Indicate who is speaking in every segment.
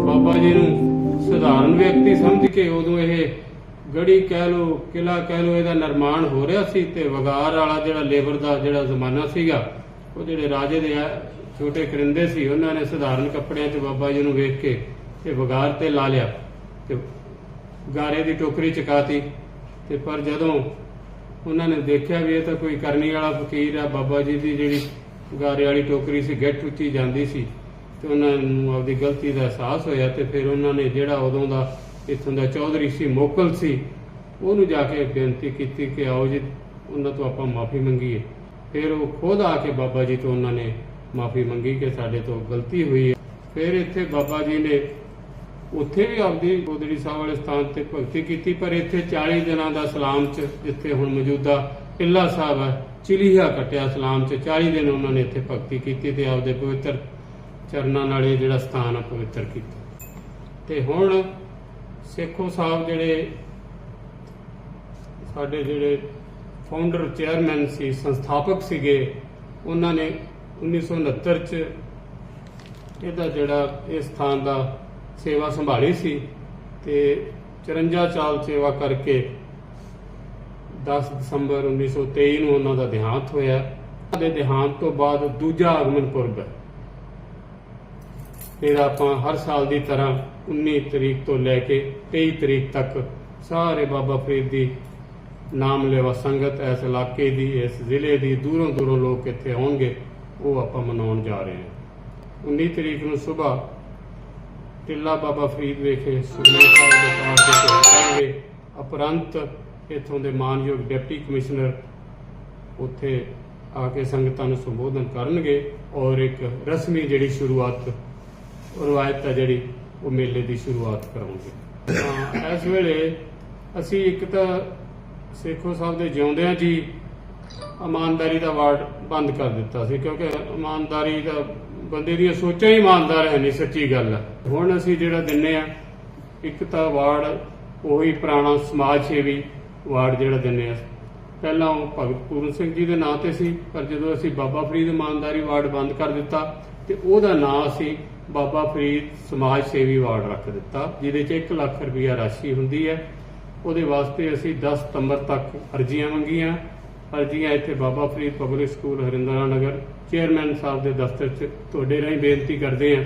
Speaker 1: ਬਾਬਾ ਜੀ ਨੂੰ ਸਧਾਰਨ ਵਿਅਕਤੀ ਸਮਝ ਕੇ ਉਦੋਂ ਇਹ ਗੜੀ ਕਹਿ ਲੋ ਕਿਲਾ ਕਹਿ ਲੋ ਇਹਦਾ ਨਿਰਮਾਣ ਹੋ ਰਿਹਾ ਸੀ ਤੇ ਵਗਾਰ ਵਾਲਾ ਜਿਹੜਾ ਲੇਬਰ ਦਾ ਜਿਹੜਾ ਜ਼ਮਾਨਾ ਸੀਗਾ, ਉਹ ਜਿਹੜੇ ਰਾਜੇ ਦੇ ਛੋਟੇ ਕਰਿੰਦੇ ਸੀ, ਉਹਨਾਂ ਨੇ ਸਧਾਰਨ ਕੱਪੜਿਆਂ 'ਚ ਬਾਬਾ ਜੀ ਨੂੰ ਵੇਖ ਕੇ ਤੇ ਵਗਾਰ ਤੇ ਲਾ ਲਿਆ ਤੇ ਗਾਰੇ ਦੀ ਟੋਕਰੀ ਚਕਾਤੀ ਤੇ ਪਰ ਜਦੋਂ ਉਹਨਾਂ ਨੇ ਦੇਖਿਆ ਵੀ ਇਹ ਤਾਂ ਕੋਈ ਕਰਨੀ ਵਾਲਾ ਫਕੀਰ ਆ, ਬਾਬਾ ਜੀ ਦੀ ਜਿਹੜੀ ਗਾਰੇ ਵਾਲੀ ਟੋਕਰੀ ਸੀ, ਗਿੱਠ ਉੱਚੀ ਜਾਂਦੀ ਸੀ ਤੇ ਉਹਨਾਂ ਨੂੰ ਆਪਦੀ ਗਲਤੀ ਦਾ ਅਹਿਸਾਸ ਹੋਇਆ ਤੇ ਫਿਰ ਉਹਨਾਂ ਨੇ ਜਿਹੜਾ ਉਦੋਂ ਦਾ ਇਥੋਂ ਦਾ ਚੌਧਰੀ ਸੀ, ਮੋਕਲ ਸੀ, ਉਹਨੂੰ ਜਾ ਕੇ ਬੇਨਤੀ ਕੀਤੀ ਕਿ ਆਓ ਜੀ, ਉਹਨਾਂ ਤੋਂ ਆਪਾਂ ਮਾਫੀ ਮੰਗੀਏ। ਫਿਰ ਉਹ ਖੁਦ ਆ ਕੇ ਬਾਬਾ ਜੀ ਤੋਂ ਉਹਨਾਂ ਨੇ ਮਾਫੀ ਮੰਗੀ ਕਿ ਸਾਡੇ ਤੋਂ ਗਲਤੀ ਹੋਈ ਹੈ। ਫਿਰ ਇੱਥੇ ਬਾਬਾ ਜੀ ਨੇ ਉੱਥੇ ਵੀ ਆਪਦੀ ਗੋਦੜੀ ਸਾਹਿਬ ਵਾਲੇ ਸਥਾਨ ਤੇ ਭਗਤੀ ਕੀਤੀ, ਪਰ ਇੱਥੇ 40 ਦਿਨਾਂ ਦਾ ਸਲਾਮ ਚ ਜਿੱਥੇ ਹੁਣ ਮੌਜੂਦਾ ਕਿਲਾ ਸਾਹਿਬ ਹੈ। ਚਿਲੀਹਾ ਕਟਿਆ ਸਲਾਮ ਚ 40 ਦਿਨ ਉਹਨਾਂ ਨੇ ਇੱਥੇ ਭਗਤੀ ਕੀਤੀ ਤੇ ਆਪਦੇ ਪਵਿੱਤਰ ਚਰਨਾਂ ਨਾਲ ਇਹ ਜਿਹੜਾ ਸਥਾਨ ਆ ਪਵਿੱਤਰ ਕੀਤਾ। ਤੇ ਹੁਣ ਸੇਖੋ ਸਾਹਿਬ ਜਿਹੜੇ ਸਾਡੇ ਜਿਹੜੇ ਫਾਊਂਡਰ ਚੇਅਰਮੈਨ ਸੀ, ਸੰਸਥਾਪਕ ਸੀਗੇ, ਉਹਨਾਂ ਨੇ 1969 ਚ ਇਹਦਾ ਜਿਹੜਾ ਇਸ ਸਥਾਨ ਦਾ ਸੇਵਾ ਸੰਭਾਲੀ ਸੀ ਤੇ 54 ਸਾਲ ਸੇਵਾ ਕਰਕੇ 10 ਦਸੰਬਰ 1923 ਨੂੰ ਉਹਨਾਂ ਦਾ ਦੇਹਾਂਤ ਹੋਇਆ। ਦੇ ਦੇਹਾਂਤ ਤੋਂ ਬਾਅਦ ਦੂਜਾ ਆਗਮਨ ਪੁਰਬ ਹੈ। ਫਿਰ ਆਪਾਂ ਹਰ ਸਾਲ ਦੀ ਤਰ੍ਹਾਂ 19 ਤਰੀਕ ਤੋਂ ਲੈ ਕੇ 23 ਤਰੀਕ ਤੱਕ ਸਾਰੇ ਬਾਬਾ ਫਰੀਦ ਦੀ ਨਾਮ ਲੈਵਾ ਸੰਗਤ ਇਸ ਇਲਾਕੇ ਦੀ, ਇਸ ਜ਼ਿਲ੍ਹੇ ਦੀ, ਦੂਰੋਂ ਦੂਰੋਂ ਲੋਕ ਇੱਥੇ ਆਉਣਗੇ, ਉਹ ਆਪਾਂ ਮਨਾਉਣ ਜਾ ਰਹੇ ਹਾਂ। 19 ਤਰੀਕ ਨੂੰ ਸਵੇਰ ਟਿੱਲਾ ਬਾਬਾ ਫਰੀਦ ਵਿਖੇ ਸੁਖਮਨੀ ਸਾਹਿਬ ਦੇ ਪਾਠ ਦੇ ਭੋਗ ਪੈਣਗੇ ਉਪਰੰਤ ਇੱਥੋਂ ਦੇ ਮਾਨਯੋਗ ਡਿਪਟੀ ਕਮਿਸ਼ਨਰ ਉੱਥੇ ਆ ਕੇ ਸੰਗਤਾਂ ਨੂੰ ਸੰਬੋਧਨ ਕਰਨਗੇ ਔਰ ਇੱਕ ਰਸਮੀ ਜਿਹੜੀ ਸ਼ੁਰੂਆਤ, ਰਵਾਇਤ ਹੈ ਜਿਹੜੀ, ਉਹ ਮੇਲੇ ਦੀ ਸ਼ੁਰੂਆਤ ਕਰਾਉਂਗੇ ਇਸ ਵੇਲੇ ਅਸੀਂ ਇੱਕ ਤਾਂ ਸੇਖੋ ਸਾਹਿਬ ਦੇ ਜਿਉਂਦਿਆਂ ਜੀ ਇਮਾਨਦਾਰੀ ਦਾ ਵਾਰਡ ਬੰਦ ਕਰ ਦਿੱਤਾ ਸੀ, ਕਿਉਂਕਿ ਇਮਾਨਦਾਰੀ ਦਾ, ਬੰਦੇ ਦੀਆਂ ਸੋਚਾਂ ਹੀ ਇਮਾਨਦਾਰ ਹੈ ਨਹੀਂ ਸੱਚੀ ਗੱਲ ਹੈ ਹੁਣ ਅਸੀਂ ਜਿਹੜਾ ਦਿੰਨੇ ਆ, ਇੱਕ ਤਾਂ ਵਾਰਡ, ਉਹੀ ਪੁਰਾਣਾ ਸਮਾਜ ਸੇਵੀ ਵਾਰਡ ਜਿਹੜਾ ਦਿੰਨੇ ਆ। ਪਹਿਲਾਂ ਉਹ ਭਗਤ ਪੂਰਨ ਸਿੰਘ ਜੀ ਦੇ ਨਾਂ ਤੇ ਸੀ ਪਰ ਜਦੋਂ ਅਸੀਂ ਬਾਬਾ ਫਰੀਦ ਇਮਾਨਦਾਰੀ ਵਾਰਡ ਬੰਦ ਕਰ ਦਿੱਤਾ ਤੇ ਉਹਦਾ ਨਾਂ ਅਸੀਂ ਬਾਬਾ ਫਰੀਦ ਸਮਾਜ ਸੇਵੀ ਵਾਰਡ ਰੱਖ ਦਿੱਤਾ ਜਿਹਦੇ 'ਚ 1 ਲੱਖ ਰੁਪਈਆ ਰਾਸ਼ੀ ਹੁੰਦੀ ਹੈ। ਉਹਦੇ ਵਾਸਤੇ ਅਸੀਂ 10 ਸਤੰਬਰ ਤੱਕ ਅਰਜ਼ੀਆਂ ਮੰਗੀਆਂ। ਅਰਜ਼ੀਆਂ ਇੱਥੇ Baba Farid public school Harindra Nagar chairman ਸਾਹਿਬ ਦੇ ਦਫ਼ਤਰ 'ਚ ਤੁਹਾਡੇ ਰਾਹੀਂ ਬੇਨਤੀ ਕਰਦੇ ਹਾਂ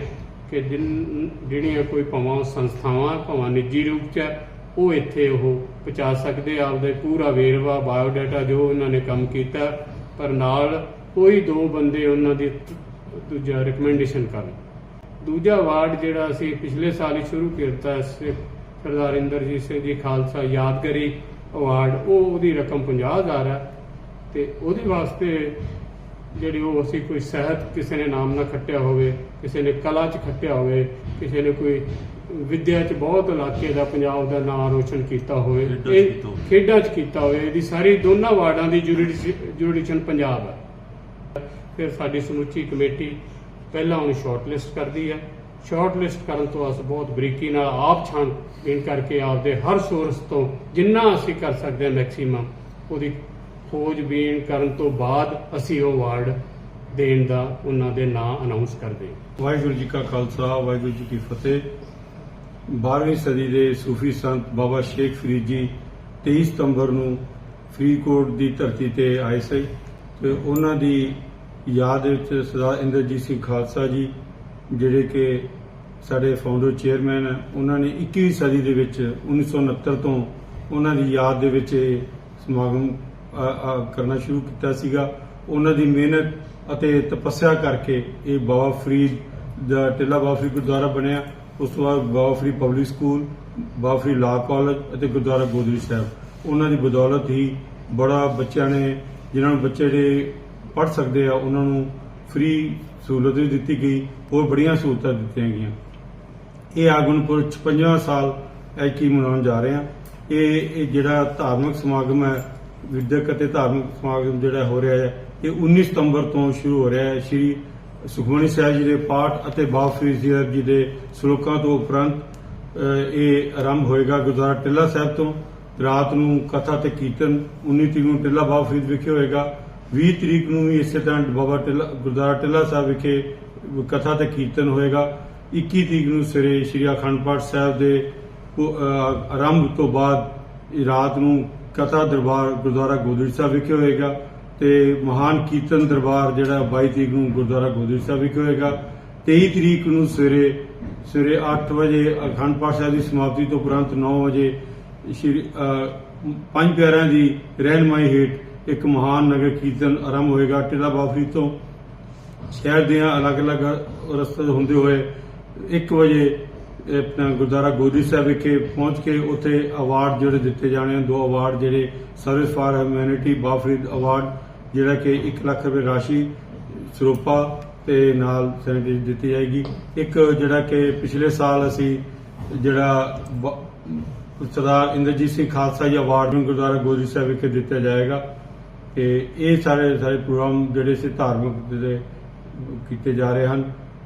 Speaker 1: ਕਿ ਜਿਨ ਜਿਹੜੀਆਂ ਕੋਈ ਭਾਵਾਂ ਸੰਸਥਾਵਾਂ ਭਾਵਾਂ ਨਿੱਜੀ ਰੂਪ 'ਚ ਹੈ, ਉਹ ਇੱਥੇ ਉਹ ਪਹੁੰਚਾ ਸਕਦੇ ਆਪਦੇ ਪੂਰਾ ਵੇਰਵਾ ਬਾਇਓਡਾਟਾ ਜੋ ਉਹਨਾਂ ਨੇ ਕੰਮ ਕੀਤਾ, ਪਰ ਨਾਲ ਕੋਈ ਦੋ ਬੰਦੇ ਉਹਨਾਂ ਦੀ ਦੂਜਾ ਰਿਕਮੈਂਡੇਸ਼ਨ ਕਰਨ ਦੂਜਾ ਵਾਰਡ ਜਿਹੜਾ ਅਸੀਂ ਪਿਛਲੇ ਸਾਲ ਹੀ ਸ਼ੁਰੂ ਕੀਤਾ ਸਰਦਾਰ ਇੰਦਰਜੀਤ ਸਿੰਘ ਜੀ ਖਾਲਸਾ ਯਾਦਗਾਰੀ ਅਵਾਰਡ, ਉਹ ਉਹਦੀ ਰਕਮ 50000 ਹੈ ਤੇ ਉਹਦੇ ਵਾਸਤੇ ਜਿਹੜੀ ਉਹ ਅਸੀਂ ਕੋਈ ਸਹਿਤ ਕਿਸੇ ਨੇ ਨਾਮ ਨਾ ਖੱਟਿਆ ਹੋਵੇ, ਕਿਸੇ ਨੇ ਕਲਾ 'ਚ ਖੱਟਿਆ ਹੋਵੇ, ਕਿਸੇ ਨੇ ਕੋਈ ਵਿਦਿਆ 'ਚ ਬਹੁਤ ਇਲਾਕੇ ਦਾ ਪੰਜਾਬ ਦਾ ਨਾਮ ਰੋਸ਼ਨ ਕੀਤਾ ਹੋਵੇ
Speaker 2: ਖੇਡਾਂ 'ਚ
Speaker 1: ਇਹ
Speaker 2: ਕੀਤਾ ਹੋਵੇ।
Speaker 1: ਖੇਡਾਂ 'ਚ ਕੀਤਾ ਹੋਵੇ ਇਹਦੀ ਸਾਰੀ ਦੋਨਾਂ ਵਾਰਡਾਂ ਦੀ ਜੁਰਿਡੀਸ਼ਨ ਪੰਜਾਬ ਹੈ। ਫਿਰ ਸਾਡੀ ਸਮੁੱਚੀ ਕਮੇਟੀ ਪਹਿਲਾਂ ਉਹਨੂੰ ਸ਼ਾਰਟ ਲਿਸਟ ਕਰਦੀ ਹੈ। ਸ਼ਾਰਟ ਲਿਸਟ ਕਰਨ ਤੋਂ ਅਸੀਂ ਬਹੁਤ ਬਰੀਕੀ ਨਾਲ ਆਪ ਛਾਣਬੀਣ ਕਰਕੇ ਆਪਦੇ ਹਰ ਸੋਰਸ ਤੋਂ ਜਿੰਨਾ ਅਸੀਂ ਕਰ ਸਕਦੇ ਹਾਂ ਮੈਕਸਿਮਮ ਉਹਦੀ ਖੋਜਬੀਨ ਕਰਨ ਤੋਂ ਬਾਅਦ ਅਸੀਂ ਉਹ ਵਾਰਡ ਦੇਣ ਦਾ ਉਹਨਾਂ ਦੇ ਨਾਂ ਅਨਾਉਂਸ ਕਰਦੇ
Speaker 3: ਵਾਹਿਗੁਰੂ ਜੀ ਕਾ ਖਾਲਸਾ ਵਾਹਿਗੁਰੂ ਜੀ ਕੀ ਫਤਿਹ। 12ਵੀਂ ਸਦੀ ਦੇ ਸੂਫੀ ਸੰਤ ਬਾਬਾ ਸ਼ੇਖ ਫਰੀਦ ਜੀ 23 ਸਤੰਬਰ ਨੂੰ ਫਰੀਦਕੋਟ ਦੀ ਧਰਤੀ ਤੇ ਆਏ ਸੀ ਤੇ ਉਹਨਾਂ ਦੀ ਯਾਦ ਵਿੱਚ ਸਰਦਾਰ ਇੰਦਰਜੀਤ ਸਿੰਘ ਖਾਲਸਾ ਜੀ, ਜਿਹੜੇ ਕਿ ਸਾਡੇ ਫਾਊਂਡਰ ਚੇਅਰਮੈਨ ਹੈ ਉਹਨਾਂ ਨੇ 21ਵੀਂ ਸਦੀ ਦੇ ਵਿੱਚ 1969 ਤੋਂ ਉਹਨਾਂ ਦੀ ਯਾਦ ਦੇ ਵਿੱਚ ਇਹ ਸਮਾਗਮ ਕਰਨਾ ਸ਼ੁਰੂ ਕੀਤਾ ਸੀਗਾ। ਉਹਨਾਂ ਦੀ ਮਿਹਨਤ ਅਤੇ ਤਪੱਸਿਆ ਕਰਕੇ ਇਹ ਬਾਬਾ ਫਰੀਦ ਦਾ ਟਿੱਲਾ ਬਾਬਾ ਫਰੀਦ ਗੁਰਦੁਆਰਾ ਬਣਿਆ। ਉਸ ਤੋਂ ਬਾਅਦ Baba Farid public school Baba Farid law college ਅਤੇ ਗੁਰਦੁਆਰਾ ਗੋਦਰੀ ਸਾਹਿਬ। ਉਹਨਾਂ ਦੀ ਬਦੌਲਤ ਹੀ ਬੜਾ ਬੱਚਿਆਂ ਨੇ, ਜਿਨ੍ਹਾਂ ਨੂੰ ਬੱਚੇ ਜਿਹੜੇ ਪੜ੍ਹ ਸਕਦੇ ਆ, ਉਹਨਾਂ ਨੂੰ ਫ੍ਰੀ ਸਹੂਲਤ ਵੀ ਦਿੱਤੀ ਗਈ, ਹੋਰ ਬੜੀਆਂ ਸਹੂਲਤਾਂ ਦਿੱਤੀਆਂ ਗਈਆਂ। ਇਹ ਆਗਮਨਪੁਰ 56ਵਾਂ ਸਾਲ ਐਕੀ ਮਨਾਉਣ ਜਾ ਰਹੇ ਹਾਂ ਇਹ ਇਹ ਜਿਹੜਾ ਧਾਰਮਿਕ ਸਮਾਗਮ ਹੈ, ਵਿਦਿਅਕ ਅਤੇ ਧਾਰਮਿਕ ਸਮਾਗਮ ਜਿਹੜਾ ਹੋ ਰਿਹਾ ਹੈ, ਇਹ 19 ਸਤੰਬਰ ਤੋਂ ਸ਼ੁਰੂ ਹੋ ਰਿਹਾ ਹੈ। ਸ਼੍ਰੀ ਸੁਖਮਨੀ ਸਾਹਿਬ ਜੀ ਦੇ ਪਾਠ ਅਤੇ ਬਾਬਾ ਫਰੀਦ ਸਾਹਿਬ ਜੀ ਦੇ ਸ਼ਲੋਕਾਂ ਤੋਂ ਉਪਰੰਤ ਇਹ ਆਰੰਭ ਹੋਏਗਾ ਗੁਰਦੁਆਰਾ ਟਿੱਲਾ ਸਾਹਿਬ ਤੋਂ। ਰਾਤ ਨੂੰ ਕਥਾ ਤੇ ਕੀਰਤਨ 19 ਤਰੀਕ ਨੂੰ ਟਿੱਲਾ ਬਾਬਾ ਫਰੀਦ ਵਿਖੇ ਹੋਏਗਾ। 20 ਤਰੀਕ ਨੂੰ ਵੀ ਇਸੇ ਤਰ੍ਹਾਂ ਬਾਬਾ ਟਿੱਲਾ, ਗੁਰਦੁਆਰਾ ਟਿੱਲਾ ਸਾਹਿਬ ਵਿਖੇ ਕਥਾ ਤੇ ਕੀਰਤਨ ਹੋਏਗਾ। 21 ਤਰੀਕ ਨੂੰ ਸਵੇਰੇ ਸ੍ਰੀ ਅਖੰਡ ਪਾਠ ਸਾਹਿਬ ਦੇ ਆਰੰਭ ਤੋਂ ਬਾਅਦ ਰਾਤ ਨੂੰ ਕਥਾ ਦਰਬਾਰ ਗੁਰਦੁਆਰਾ ਗੋਦੜੀ ਸਾਹਿਬ ਵਿਖੇ ਹੋਏਗਾ। ਤੇ ਮਹਾਨ ਕੀਰਤਨ ਦਰਬਾਰ ਜਿਹੜਾ 22 ਤਰੀਕ ਨੂੰ ਗੁਰਦੁਆਰਾ ਗੋਦੜੀ ਸਾਹਿਬ ਵਿਖੇ ਹੋਏਗਾ। 23 ਤਰੀਕ ਨੂੰ ਸਵੇਰੇ ਸਵੇਰੇ 8 ਵਜੇ ਅਖੰਡ ਪਾਠ ਸਾਹਿਬ ਦੀ ਸਮਾਪਤੀ ਤੋਂ ਉਪਰੰਤ 9 ਵਜੇ ਸ਼੍ਰੀ ਪੰਜ ਪਿਆਰਿਆਂ ਦੀ ਰਹਿਨਮਾਈ ਹੇਠ ਇੱਕ ਮਹਾਨ ਨਗਰ ਕੀਰਤਨ ਆਰੰਭ ਹੋਏਗਾ। ਟਿੱਲਾ ਬਾਫਰੀ ਤੋਂ ਸ਼ਹਿਰ ਦੀਆਂ ਅਲੱਗ-ਅਲੱਗ ਰਸਤੇ ਹੁੰਦੇ ਹੋਏ 1 ਵਜੇ ਆਪਣਾ ਗੁਰਦੁਆਰਾ ਗੋਦੀ ਸਾਹਿਬ ਵਿਖੇ ਪਹੁੰਚ ਕੇ ਉੱਥੇ ਅਵਾਰਡ ਜਿਹੜੇ ਦਿੱਤੇ ਜਾਣੇ ਹਨ ਦੋ ਅਵਾਰਡ ਜਿਹੜੇ service for humanity Baba Farid award ਜਿਹੜਾ ਕਿ 1 ਲੱਖ ਰੁਪਏ ਰਾਸ਼ੀ ਸਰੋਪਾ ਤੇ ਨਾਲ ਸੈਨਿਟਰੀ ਦਿੱਤੀ ਜਾਏਗੀ। ਇੱਕ ਜਿਹੜਾ ਕਿ ਪਿਛਲੇ ਸਾਲ ਅਸੀਂ ਜਿਹੜਾ ਸਰਦਾਰ ਇੰਦਰਜੀਤ ਸਿੰਘ ਖਾਲਸਾ ਜੀ ਅਵਾਰਡ ਨੂੰ ਗੁਰਦੁਆਰਾ ਗੋਦੀ ਸਾਹਿਬ ਵਿਖੇ ਦਿੱਤਾ ਜਾਏਗਾ। ਤੇ ਇਹ ਸਾਰੇ ਸਾਰੇ ਪ੍ਰੋਗਰਾਮ ਜਿਹੜੇ ਸੀ ਧਾਰਮਿਕ ਦੇ ਕੀਤੇ ਜਾ ਰਹੇ ਹਨ।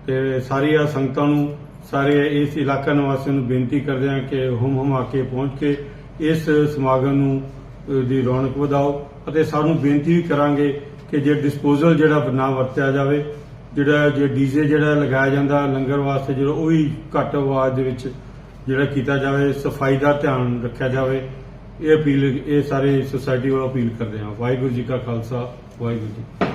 Speaker 3: ਤੇ ਸਾਰੀਆਂ ਸੰਗਤਾਂ ਨੂੰ, ਸਾਰੇ ਇਸ ਇਲਾਕਾ ਨਿਵਾਸੀਆਂ ਨੂੰ ਬੇਨਤੀ ਕਰਦੇ ਹਾਂ ਕਿ ਹੁਮ ਹੁਮ ਕੇ ਪਹੁੰਚ ਕੇ ਇਸ ਸਮਾਗਮ ਨੂੰ ਦੀ ਰੌਣਕ ਵਧਾਓ। ਅਤੇ ਸਾਨੂੰ ਬੇਨਤੀ ਵੀ ਕਰਾਂਗੇ ਕਿ ਜੇ ਡਿਸਪੋਜ਼ਲ ਜਿਹੜਾ ਨਾ ਵਰਤਿਆ ਜਾਵੇ, ਜਿਹੜਾ ਜੇ ਡੀਜ਼ੇ ਜਿਹੜਾ ਲਗਾਇਆ ਜਾਂਦਾ ਲੰਗਰ ਵਾਸਤੇ, ਜਿਹੜਾ ਉਹ ਵੀ ਘੱਟ ਆਵਾਜ਼ ਦੇ ਵਿੱਚ ਜਿਹੜਾ ਕੀਤਾ ਜਾਵੇ, ਸਫ਼ਾਈ ਦਾ ਧਿਆਨ ਰੱਖਿਆ ਜਾਵੇ, ਇਹ ਅਪੀਲ, ਇਹ ਸਾਰੇ ਸੁਸਾਇਟੀ ਵੱਲੋਂ ਅਪੀਲ ਕਰਦੇ ਹਾਂ। ਵਾਹਿਗੁਰੂ ਜੀ ਕਾ ਖਾਲਸਾ, ਵਾਹਿਗੁਰੂ ਜੀ